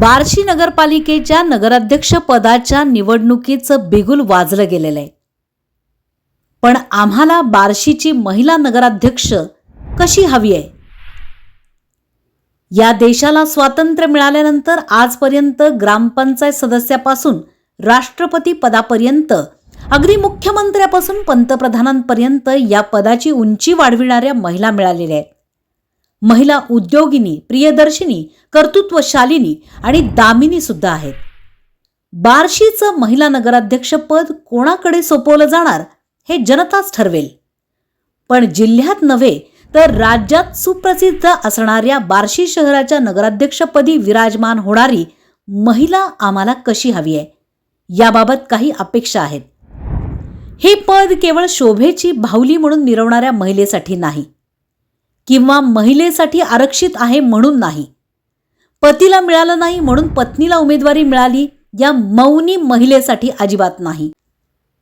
बार्शी नगरपालिकेच्या नगराध्यक्ष पदाच्या निवडणुकीचं बिगुल वाजलं गेलेलं आहे. पण आम्हाला बार्शीची महिला नगराध्यक्ष कशी हवी आहे? या देशाला स्वातंत्र्य मिळाल्यानंतर आजपर्यंत ग्रामपंचायत सदस्यापासून राष्ट्रपती पदापर्यंत अगदी मुख्यमंत्र्यापासून पंतप्रधानांपर्यंत या पदाची उंची वाढविणाऱ्या महिला मिळालेल्या आहेत. महिला उद्योगिनी प्रियदर्शिनी कर्तृत्वशालिनी आणि दामिनी सुद्धा आहेत. बार्शीचं महिला नगराध्यक्षपद कोणाकडे सोपवलं जाणार हे जनताच ठरवेल. पण जिल्ह्यात नव्हे तर राज्यात सुप्रसिद्ध असणाऱ्या बार्शी शहराच्या नगराध्यक्षपदी विराजमान होणारी महिला आम्हाला कशी हवी आहे? याबाबत काही अपेक्षा आहेत. हे पद केवळ शोभेची बाहुली म्हणून मिरवणाऱ्या महिलेसाठी नाही. किंवा महिलेसाठी आरक्षित आहे म्हणून नाही. पतीला मिळालं नाही म्हणून पत्नीला उमेदवारी मिळाली या मौनी महिलेसाठी अजिबात नाही.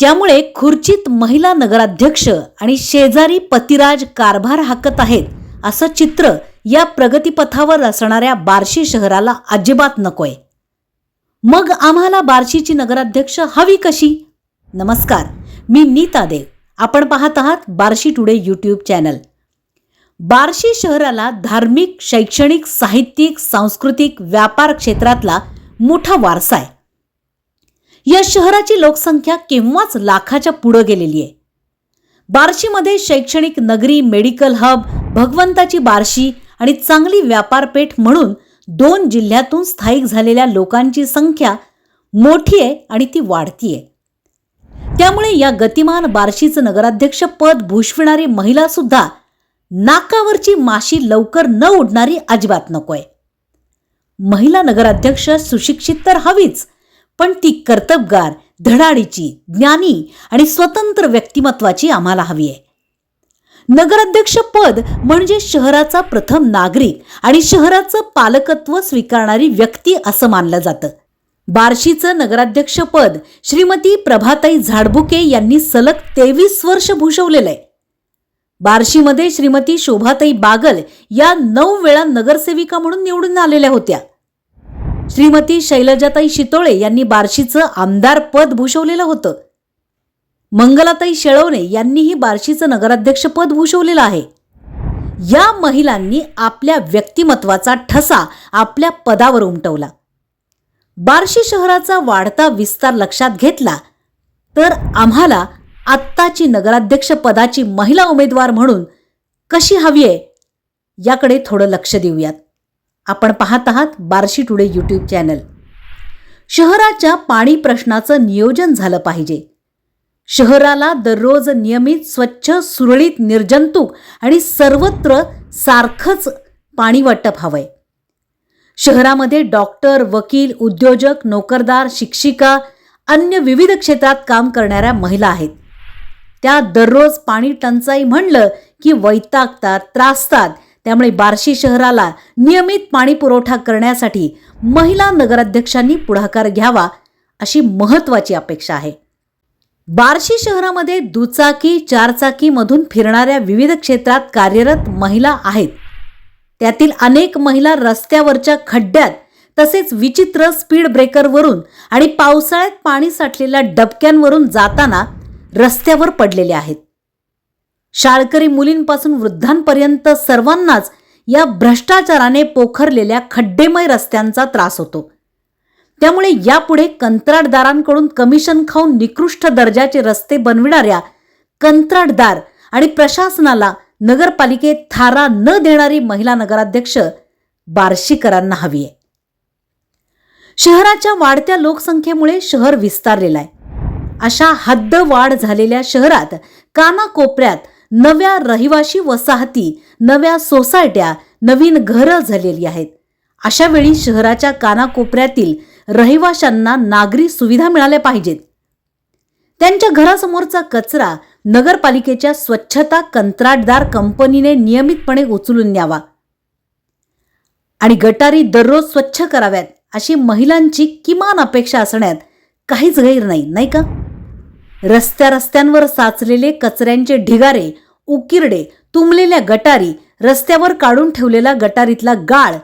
त्यामुळे खुर्चीत महिला नगराध्यक्ष आणि शेजारी पतिराज कारभार हाकत आहेत असं चित्र या प्रगतीपथावर असणाऱ्या बार्शी शहराला अजिबात नकोय. मग आम्हाला बार्शीची नगराध्यक्ष हवी कशी? नमस्कार मी नीता देव. आपण पाहत आहात Barshi today YouTube channel. Barshi शहराला धार्मिक शैक्षणिक साहित्यिक सांस्कृतिक व्यापार क्षेत्रातला मोठा वारसा आहे. या शहराची लोकसंख्या केव्हाच लाखाच्या पुढं गेलेली आहे? बार्शीमध्ये शैक्षणिक नगरी मेडिकल हब भगवंताची बार्शी आणि चांगली व्यापारपेठ म्हणून दोन जिल्ह्यातून स्थायिक झालेल्या लोकांची संख्या मोठी आहे आणि ती वाढतीये त्यामुळे या गतिमान बार्शीचं नगराध्यक्ष पद भूषविणारी महिला सुद्धा नाकावरची माशी लवकर न उडणारी अजिबात नकोय. महिला नगराध्यक्ष सुशिक्षित तर हवीच पण ती कर्तबगार धडाडीची ज्ञानी आणि स्वतंत्र व्यक्तिमत्वाची आम्हाला हवी आहे. नगराध्यक्ष पद म्हणजे शहराचा प्रथम नागरिक आणि शहराचं पालकत्व स्वीकारणारी व्यक्ती असं मानलं जातं. बार्शीचं नगराध्यक्ष पद श्रीमती प्रभाताई झाडबुके यांनी सलग तेवीस वर्ष भूषवलेलं आहे. बार्शीमध्ये श्रीमती शोभाताई बागल या नऊ वेळा नगरसेविका म्हणून निवडून आलेल्या होत्या. श्रीमती शैलजाताई शितोळे यांनी बार्शीचं आमदार पद भूषवलेलं होतं. मंगलाताई शेळवणे यांनीही बार्शीचं नगराध्यक्ष पद भूषवलेलं आहे. या महिलांनी आपल्या व्यक्तिमत्वाचा ठसा आपल्या पदावर उमटवला. बार्शी शहराचा वाढता विस्तार लक्षात घेतला तर आम्हाला आत्ताची नगराध्यक्ष पदाची महिला उमेदवार म्हणून कशी हवी आहे याकडे थोडं लक्ष देऊयात. आपण पाहत आहात बार्शी टुडे यूट्यूब चॅनल. शहराच्या पाणी प्रश्नाचं नियोजन झालं पाहिजे. शहराला दररोज नियमित स्वच्छ सुरळीत निर्जंतुक आणि सर्वत्र सारखंच पाणी वाटप हवंय. शहरामध्ये डॉक्टर वकील उद्योजक नोकरदार शिक्षिका अन्य विविध क्षेत्रात काम करणाऱ्या महिला आहेत. त्या दररोज पाणी टंचाई म्हणलं की वैतागतात त्रासतात. त्यामुळे बार्शी शहराला नियमित पाणी पुरवठा करण्यासाठी महिला नगराध्यक्षांनी पुढाकार घ्यावा अशी महत्त्वाची अपेक्षा आहे. बार्शी शहरामध्ये दुचाकी चारचाकीमधून फिरणाऱ्या विविध क्षेत्रात कार्यरत महिला आहेत. त्यातील अनेक महिला रस्त्यावरच्या खड्ड्यात तसेच विचित्र स्पीड ब्रेकरवरून आणि पावसाळ्यात पाणी साठलेल्या डबक्यांवरून जाताना रस्त्यावर पडलेले आहेत. शाळकरी मुलींपासून वृद्धांपर्यंत सर्वांनाच या भ्रष्टाचाराने पोखरलेल्या खड्डेमय रस्त्यांचा त्रास होतो. त्यामुळे यापुढे कंत्राटदारांकडून कमिशन खाऊन निकृष्ट दर्जाचे रस्ते बनविणाऱ्या कंत्राटदार आणि प्रशासनाला नगरपालिकेत थारा न देणारी महिला नगराध्यक्ष बार्शीकरांना हवी आहे. शहराच्या वाढत्या लोकसंख्येमुळे शहर विस्तारलेलं आहे. अशा हद्द वाढ झालेल्या शहरात कानाकोपऱ्यात नव्या रहिवाशी वसाहती नव्या सोसायट्या नवीन घरं झालेली आहेत. अशा वेळी शहराच्या कानाकोपऱ्यातील रहिवाशांना नागरी सुविधा मिळाल्या पाहिजेत. त्यांच्या घरासमोरचा कचरा नगरपालिकेच्या स्वच्छता कंत्राटदार कंपनीने नियमितपणे उचलून न्यावा. आणि गटारी दररोज स्वच्छ कराव्यात अशी महिलांची किमान अपेक्षा असण्यात काहीच गैर नाही नाही का? रस्त्या रस्त्यांवर साचलेले कचऱ्यांचे ढिगारे उकिरडे तुंबलेल्या गटारी रस्त्यावर काढून ठेवलेला गटारीतला गाळ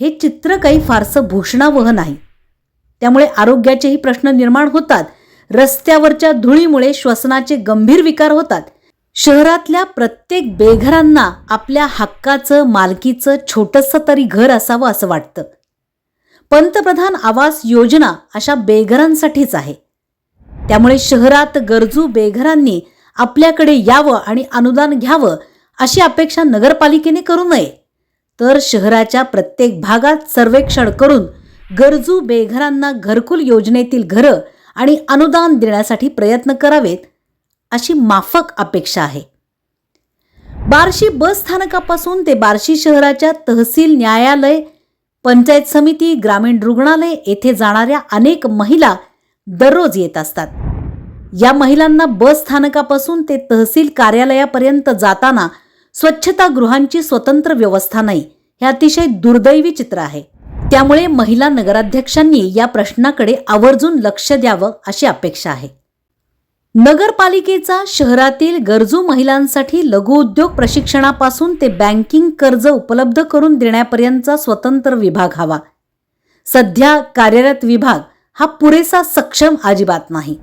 हे चित्र काही फारसं भूषणावह नाही. त्यामुळे आरोग्याचेही प्रश्न निर्माण होतात. रस्त्यावरच्या धुळीमुळे श्वसनाचे गंभीर विकार होतात. शहरातल्या प्रत्येक बेघरांना आपल्या हक्काचं मालकीचं छोटंसं तरी घर असावं असं वाटतं. पंतप्रधान आवास योजना अशा बेघरांसाठीच आहे. त्यामुळे शहरात गरजू बेघरांनी आपल्याकडे यावं आणि अनुदान घ्यावं अशी अपेक्षा नगरपालिकेने करू नये. तर शहराच्या प्रत्येक भागात सर्वेक्षण करून गरजू बेघरांना घरकुल योजनेतील घरं आणि अनुदान देण्यासाठी प्रयत्न करावेत अशी माफक अपेक्षा आहे. बार्शी बस स्थानकापासून ते बार्शी शहराच्या तहसील न्यायालय पंचायत समिती ग्रामीण रुग्णालय येथे जाणाऱ्या अनेक महिला दररोज येत असतात. या महिलांना बस स्थानकापासून ते तहसील कार्यालयापर्यंत जाताना स्वच्छतागृहांची स्वतंत्र व्यवस्था नाही हे अतिशय दुर्दैवी चित्र आहे. त्यामुळे महिला नगराध्यक्षांनी या प्रश्नाकडे आवर्जून लक्ष द्यावं अशी अपेक्षा आहे. नगरपालिकेचा शहरातील गरजू महिलांसाठी लघुउद्योग प्रशिक्षणापासून ते बँकिंग कर्ज उपलब्ध करून देण्यापर्यंतचा स्वतंत्र विभाग हवा. सध्या कार्यरत विभाग हा पुरेसा सक्षम अजिबात नाही.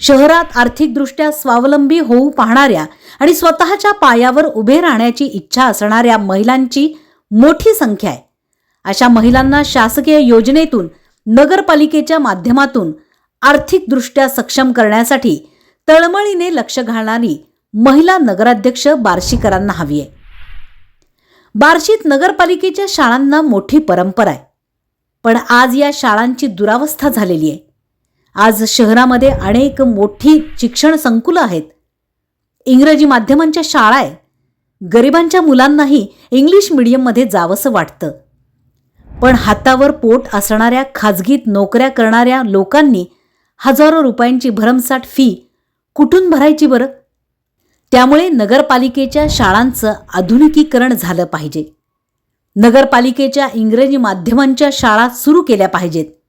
शहरात आर्थिकदृष्ट्या स्वावलंबी होऊ पाहणाऱ्या आणि स्वतःच्या पायावर उभे राहण्याची इच्छा असणाऱ्या महिलांची मोठी संख्या आहे. अशा महिलांना शासकीय योजनेतून नगरपालिकेच्या माध्यमातून आर्थिकदृष्ट्या सक्षम करण्यासाठी तळमळीने लक्ष घालणारी महिला नगराध्यक्ष बार्शीकरांना हवी आहे. बार्शीत नगरपालिकेच्या शाळांना मोठी परंपरा आहे. पण आज या शाळांची दुरावस्था झालेली आहे. आज शहरामध्ये अनेक मोठी शिक्षण संकुलं आहेत. इंग्रजी माध्यमांच्या शाळा आहेत गरिबांच्या मुलांनाही इंग्लिश मिडियममध्ये जावंसं वाटतं. पण हातावर पोट असणाऱ्या खाजगीत नोकऱ्या करणाऱ्या लोकांनी हजारो रुपयांची भरमसाठ फी कुठून भरायची बरं? त्यामुळे नगरपालिकेच्या शाळांचं आधुनिकीकरण झालं पाहिजे. नगरपालिकेच्या इंग्रजी माध्यमांच्या शाळा सुरू केल्या पाहिजेत.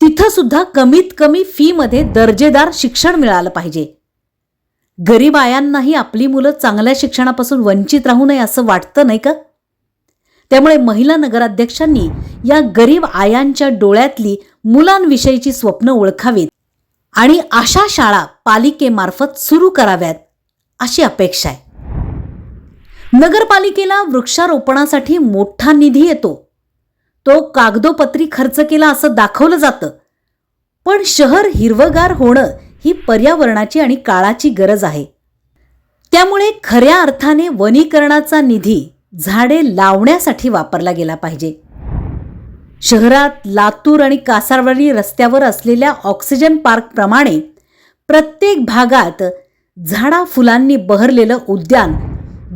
तिथं सुद्धा कमीत कमी फीमध्ये दर्जेदार शिक्षण मिळालं पाहिजे. गरीब आयांनाही आपली मुलं चांगल्या शिक्षणापासून वंचित राहू नये असं वाटतं नाही का? त्यामुळे महिला नगराध्यक्षांनी या गरीब आयांच्या डोळ्यातली मुलांविषयीची स्वप्न ओळखावीत आणि अशा शाळा पालिकेमार्फत सुरू कराव्यात अशी अपेक्षा आहे. नगरपालिकेला वृक्षारोपणासाठी मोठा निधी येतो. तो कागदोपत्री खर्च केला असं दाखवलं जातं. पण शहर हिरवगार होणं ही पर्यावरणाची आणि काळाची गरज आहे. त्यामुळे खऱ्या अर्थाने वनीकरणाचा निधी झाडे लावण्यासाठी वापरला गेला पाहिजे. शहरात लातूर आणि कासारवाडी रस्त्यावर असलेल्या ऑक्सिजन पार्कप्रमाणे प्रत्येक भागात झाडा फुलांनी बहरलेलं उद्यान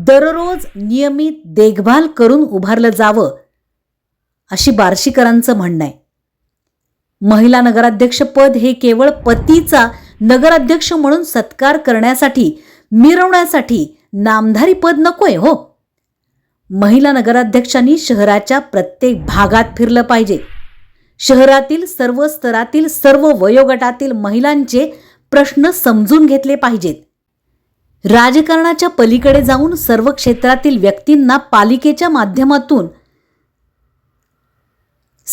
दररोज नियमित देखभाल करून उभारलं जावं अशी बार्शीकरांचं म्हणणं आहे. महिला नगराध्यक्षपद हे केवळ पतीचा नगराध्यक्ष म्हणून सत्कार करण्यासाठी मिरवण्यासाठी नामधारी पद नकोय हो. महिला नगराध्यक्षांनी शहराच्या प्रत्येक भागात फिरलं पाहिजे. शहरातील सर्व स्तरातील सर्व वयोगटातील महिलांचे प्रश्न समजून घेतले पाहिजेत. राजकारणाच्या पलीकडे जाऊन सर्व क्षेत्रातील व्यक्तींना पालिकेच्या माध्यमातून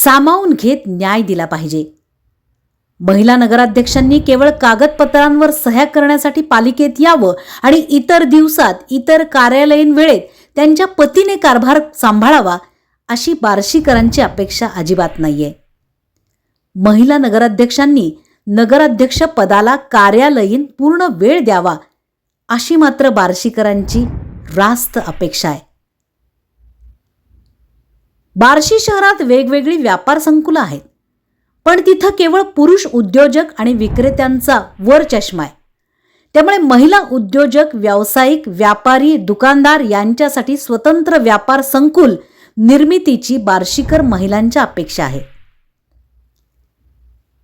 सामावून घेत न्याय दिला पाहिजे. महिला नगराध्यक्षांनी केवळ कागदपत्रांवर सह्या करण्यासाठी पालिकेत यावं आणि इतर दिवसात इतर कार्यालयीन वेळेत त्यांच्या पतीने कारभार सांभाळावा अशी बार्शीकरांची अपेक्षा अजिबात नाहीये. महिला नगराध्यक्षांनी नगराध्यक्ष पदाला कार्यालयीन पूर्ण वेळ द्यावा अशी मात्र बार्शीकरांची रास्त अपेक्षा आहे. बार्शी शहरात वेगवेगळी व्यापार संकुलं आहेत. पण तिथं केवळ पुरुष उद्योजक आणि विक्रेत्यांचा वर चष्मा आहे. त्यामुळे महिला उद्योजक व्यावसायिक व्यापारी दुकानदार यांच्यासाठी स्वतंत्र व्यापार संकुल निर्मितीची बार्शीकर महिलांच्या अपेक्षा आहे.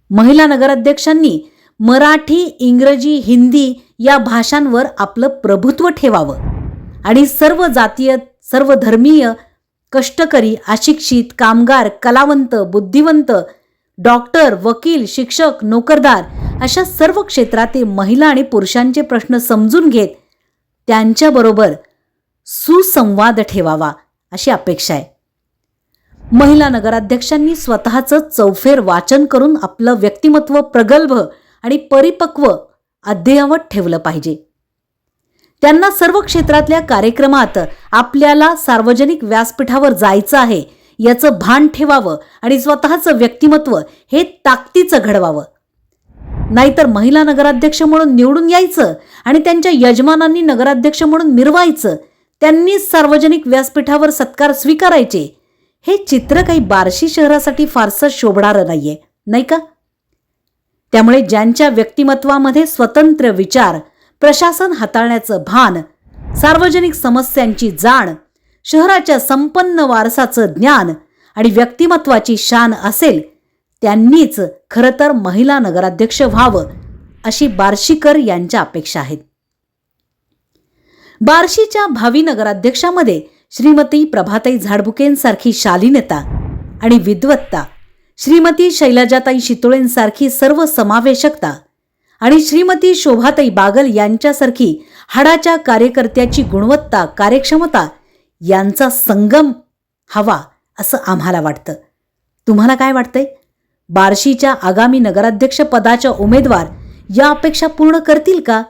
महिला नगराध्यक्षांनी मराठी इंग्रजी हिंदी या भाषांवर आपलं प्रभुत्व ठेवावं आणि सर्व जातीय सर्व धर्मीय कष्टकरी अशिक्षित कामगार कलावंत बुद्धिवंत डॉक्टर वकील शिक्षक नोकरदार अशा सर्व क्षेत्रातील महिला आणि पुरुषांचे प्रश्न समजून घेत त्यांच्याबरोबर सुसंवाद ठेवावा अशी अपेक्षा आहे. महिला नगराध्यक्षांनी स्वतःचं चौफेर वाचन करून आपलं व्यक्तिमत्व प्रगल्भ आणि परिपक्व अद्ययावत ठेवलं पाहिजे. त्यांना सर्व क्षेत्रातल्या कार्यक्रमात आपल्याला सार्वजनिक व्यासपीठावर जायचं आहे याचं भान ठेवावं आणि स्वतःचं व्यक्तिमत्व हे ताकदीचं घडवावं. नाहीतर महिला नगराध्यक्ष म्हणून निवडून यायचं आणि त्यांच्या यजमानांनी नगराध्यक्ष म्हणून मिरवायचं त्यांनीच सार्वजनिक व्यासपीठावर सत्कार स्वीकारायचे हे चित्र काही बार्शी शहरासाठी फारसं शोभणारं नाहीये नाही का? त्यामुळे ज्यांच्या व्यक्तिमत्वामध्ये स्वतंत्र विचार प्रशासन हाताळण्याचं भान सार्वजनिक समस्यांची जाण शहराच्या संपन्न वारसाचं ज्ञान आणि व्यक्तिमत्वाची शान असेल त्यांनीच खरं तर महिला नगराध्यक्ष व्हावं अशी बार्शीकर यांच्या अपेक्षा आहेत. बार्शीच्या भावी नगराध्यक्षामध्ये श्रीमती प्रभाताई झाडबुकेंसारखी शालीनता आणि विद्वत्ता श्रीमती शैलजाताई शितोळेंसारखी सर्व समावेशकता आणि श्रीमती शोभाताई बागल यांच्यासारखी हाडाच्या कार्यकर्त्याची गुणवत्ता कार्यक्षमता यांचा संगम हवा असं आम्हाला वाटतं. तुम्हाला काय वाटतंय? बार्शीच्या आगामी नगराध्यक्ष पदाच्या उमेदवार या अपेक्षा पूर्ण करतील का?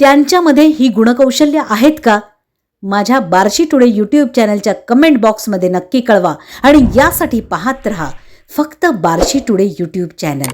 त्यांच्यामध्ये ही गुणकौशल्य आहेत का? माझ्या बार्शी टुडे यूट्यूब चॅनलच्या कमेंट बॉक्समध्ये नक्की कळवा आणि यासाठी पाहत रहा फक्त बार्शी टुडे यूट्यूब चॅनल.